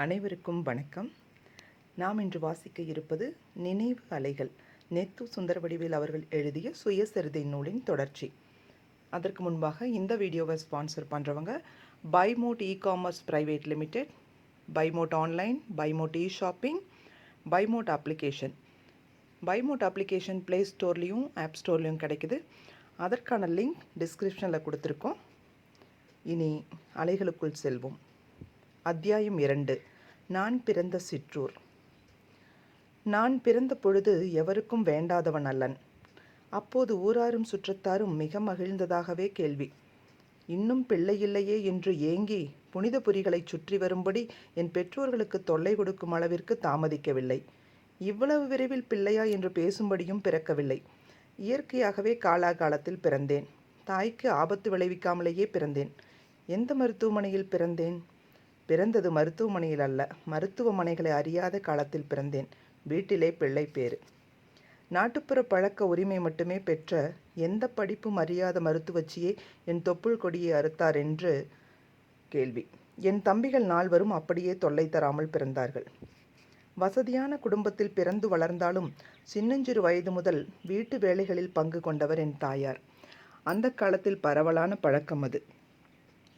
அனைவருக்கும் வணக்கம். நாம் இன்று வாசிக்க இருப்பது நினைவு அலைகள். நெத்து சுந்தரவடிவேல் அவர்கள் எழுதிய சுயசரிதை நூலின் தொடர்ச்சி. அதற்கு முன்பாக இந்த வீடியோவை ஸ்பான்சர் பண்ணுறவங்க Bymot e commerce private limited Bymot online Bymot e shopping Bymot application Bymot application play ஸ்டோர்லேயும் app ஸ்டோர்லேயும் கிடைக்குது. அதற்கான லிங்க் டிஸ்கிரிப்ஷனில் கொடுத்துருக்கோம். இனி அலைகளுக்குள் செல்வோம். அத்தியாயம் இரண்டு. நான் பிறந்த சிற்றூர். நான் பிறந்த பொழுது எவருக்கும் வேண்டாதவன் அல்லன். அப்போது ஊராரும் சுற்றத்தாரும் மிக மகிழ்ந்ததாகவே கேள்வி. இன்னும் பிள்ளையில்லையே என்று ஏங்கி புனித புரிகளைச் சுற்றி வரும்படி என் பெற்றோர்களுக்கு தொல்லை கொடுக்கும் அளவிற்கு தாமதிக்கவில்லை. இவ்வளவு விரைவில் பிள்ளையா என்று பேசும்படியும் பிறக்கவில்லை. இயற்கையாகவே காலாகாலத்தில் பிறந்தேன். தாய்க்கு ஆபத்து விளைவிக்காமலேயே பிறந்தேன். எந்த மருத்துவமனையில் பிறந்தேன்? பிறந்தது மருத்துவமனையில் அல்ல. மருத்துவமனைகளை அறியாத காலத்தில் பிறந்தேன். வீட்டிலே பிள்ளை பேரு நாட்டுப்புற பழக்க உரிமை மட்டுமே பெற்ற எந்த படிப்பும் அறியாத மருத்துவச்சியே என் தொப்புள் கொடியை அறுத்தார் என்று கேள்வி. என் தம்பிகள் நால்வரும் அப்படியே தொல்லை தராமல் பிறந்தார்கள். வசதியான குடும்பத்தில் பிறந்து வளர்ந்தாலும் சின்னஞ்சிறு வயது முதல் வீட்டு வேலைகளில் பங்கு கொண்டவர் என் தாயார். அந்த காலத்தில் பரவலான பழக்கம் அது.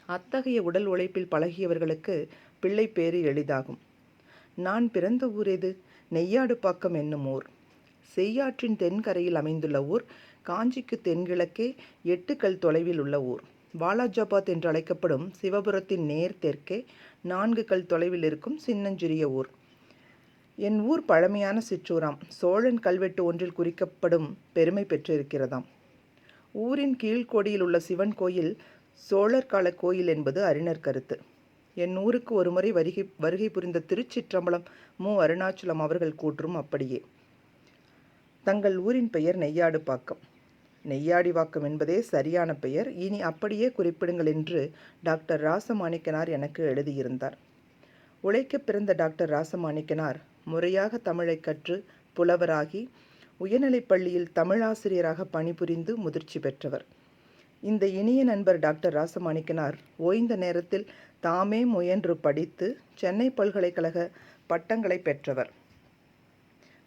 அத்தகைய உடல் உழைப்பில் பழகியவர்களுக்கு பிள்ளை பேறு எளிதாகும். நான் பிறந்த ஊர் எது நெய்யாடுப்பாக்கம் என்னும் ஊர். செய்யாற்றின் தென்கரையில் அமைந்துள்ள ஊர் காஞ்சிக்கு தென்கிழக்கே எட்டு கல் தொலைவில் உள்ள ஊர். வாலாஜாபாத் என்று அழைக்கப்படும் சிவபுரத்தின் நேர் தெற்கே நான்கு கல் தொலைவில் இருக்கும் சின்னஞ்சிறிய ஊர். என் ஊர் பழமையான சிற்றூராம். சோழன் கல்வெட்டு ஒன்றில் குறிக்கப்படும் பெருமை பெற்றிருக்கிறதாம். ஊரின் கீழ்கோடியில் உள்ள சிவன் கோயில் சோழர் கால கோயில் என்பது அறிஞர் கருத்து. என் ஊருக்கு ஒருமுறை வருகை வருகை புரிந்த திருச்சிற்றம்பலம் மு. அருணாச்சலம் அவர்கள் கூற்றும் அப்படியே. தங்கள் ஊரின் பெயர் நெய்யாடு பாக்கம் நெய்யாடி வாக்கம் என்பதே சரியான பெயர். இனி அப்படியே குறிப்பிடுங்கள் என்று டாக்டர் ராசமாணிக்கனார் எனக்கு எழுதியிருந்தார். உழைக்க பிறந்த டாக்டர் ராசமாணிக்கனார் முறையாக தமிழை கற்று புலவராகி உயர்நிலைப் பள்ளியில் தமிழாசிரியராக பணிபுரிந்து முதிர்ச்சி பெற்றவர். இந்த இனிய நண்பர் டாக்டர் ராசமாணிக்கனார் ஓய்ந்த நேரத்தில் தாமே முயன்று படித்து சென்னை பல்கலைக்கழக பட்டங்களை பெற்றவர்.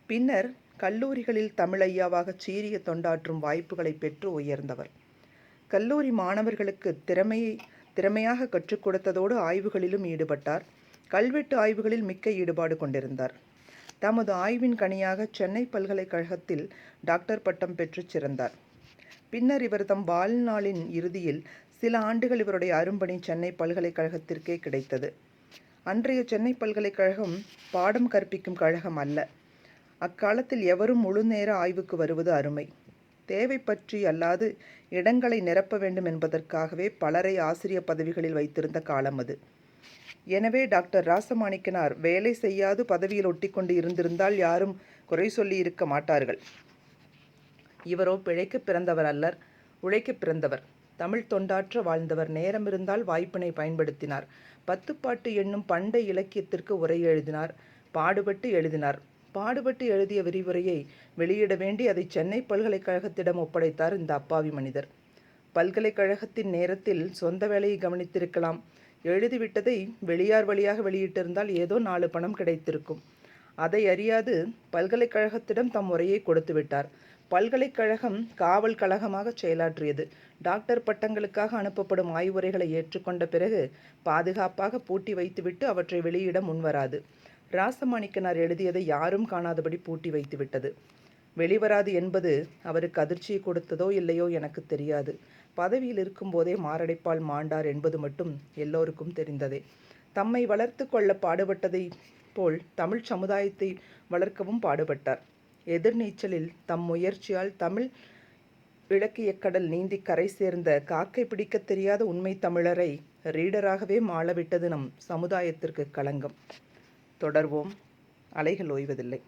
பின்னர் கல்லூரிகளில் தமிழையாவாக சீரிய தொண்டாற்றும் வாய்ப்புகளை பெற்று உயர்ந்தவர். கல்லூரி மாணவர்களுக்கு திறமையை திறமையாக கற்றுக் கொடுத்ததோடு ஆய்வுகளிலும் ஈடுபட்டார். கல்வெட்டு ஆய்வுகளில் மிக்க ஈடுபாடு கொண்டிருந்தார். தமது ஆய்வின் கனியாக சென்னை பல்கலைக்கழகத்தில் டாக்டர் பட்டம் பெற்று சிறந்தார். பின்னர் இவர் தம் வாழ்நாளின் இறுதியில் சில ஆண்டுகள் இவருடைய அரும்பணி சென்னை பல்கலைக்கழகத்திற்கே கிடைத்தது. அன்றைய சென்னை பல்கலைக்கழகம் பாடம் கற்பிக்கும் கழகம் அல்ல. அக்காலத்தில் எவரும் முழுநேர ஆய்வுக்கு வருவது அருமை. தேவை பற்றி அல்லாது இடங்களை நிரப்ப வேண்டும் என்பதற்காகவே பலரை ஆசிரிய பதவிகளில் வைத்திருந்த காலம் அது. எனவே டாக்டர் ராசமாணிக்கனார் வேலை செய்யாது பதவியில் ஒட்டி கொண்டு இருந்திருந்தால் யாரும் குறை சொல்லி இருக்க மாட்டார்கள். இவரோ பிழைக்க பிறந்தவர் அல்லர் உழைக்க பிறந்தவர். தமிழ் தொண்டாற்ற வாழ்ந்தவர். நேரம் இருந்தால் வாய்ப்பினை பயன்படுத்தினார். பத்துப்பாட்டு என்னும் பண்டை இலக்கியத்திற்கு உரை எழுதினார். பாடுபட்டு எழுதினார். பாடுபட்டு எழுதிய விரிவுரையை வெளியிட வேண்டி அதை சென்னை பல்கலைக்கழகத்திடம் ஒப்படைத்தார் இந்த அப்பாவி மனிதர். பல்கலைக்கழகத்தின் நேரத்தில் சொந்த வேலையை கவனித்திருக்கலாம். எழுதிவிட்டதை வெளியார் வழியாக வெளியிட்டிருந்தால் ஏதோ நாலு பணம் கிடைத்திருக்கும். அதை அறியாது பல்கலைக்கழகத்திடம் தம் உரையை கொடுத்து விட்டார் பல்கலைக்கழகம் காவல் கழகமாக செயலாற்றியது. டாக்டர் பட்டங்களுக்காக அனுப்பப்படும் ஆய்வுரைகளை ஏற்றுக்கொண்ட பிறகு பாதுகாப்பாக பூட்டி வைத்துவிட்டு அவற்றை வெளியிட முன்வராது ராசமாணிக்கனார் எழுதியதை யாரும் காணாதபடி பூட்டி வைத்துவிட்டது. வெளிவராது என்பது அவருக்கு அதிர்ச்சியை கொடுத்ததோ இல்லையோ எனக்கு தெரியாது. பதவியில் இருக்கும்போதே மாரடைப்பால் மாண்டார் என்பது மட்டும் எல்லோருக்கும் தெரிந்ததே. தம்மை வளர்த்து கொள்ள பாடுபட்டதை போல் தமிழ் சமுதாயத்தை வளர்க்கவும் பாடுபட்டார். எதிர்நீச்சலில் தம் முயற்சியால் தமிழ் இலக்கியக் கடல் நீந்தி கரை சேர்ந்த காக்கை பிடிக்க தெரியாத உண்மை தமிழரை ரீடராகவே மாளவிட்டது நம் சமுதாயத்திற்கு களங்கம். தொடர்வோம். அலைகள் ஓய்வதில்லை.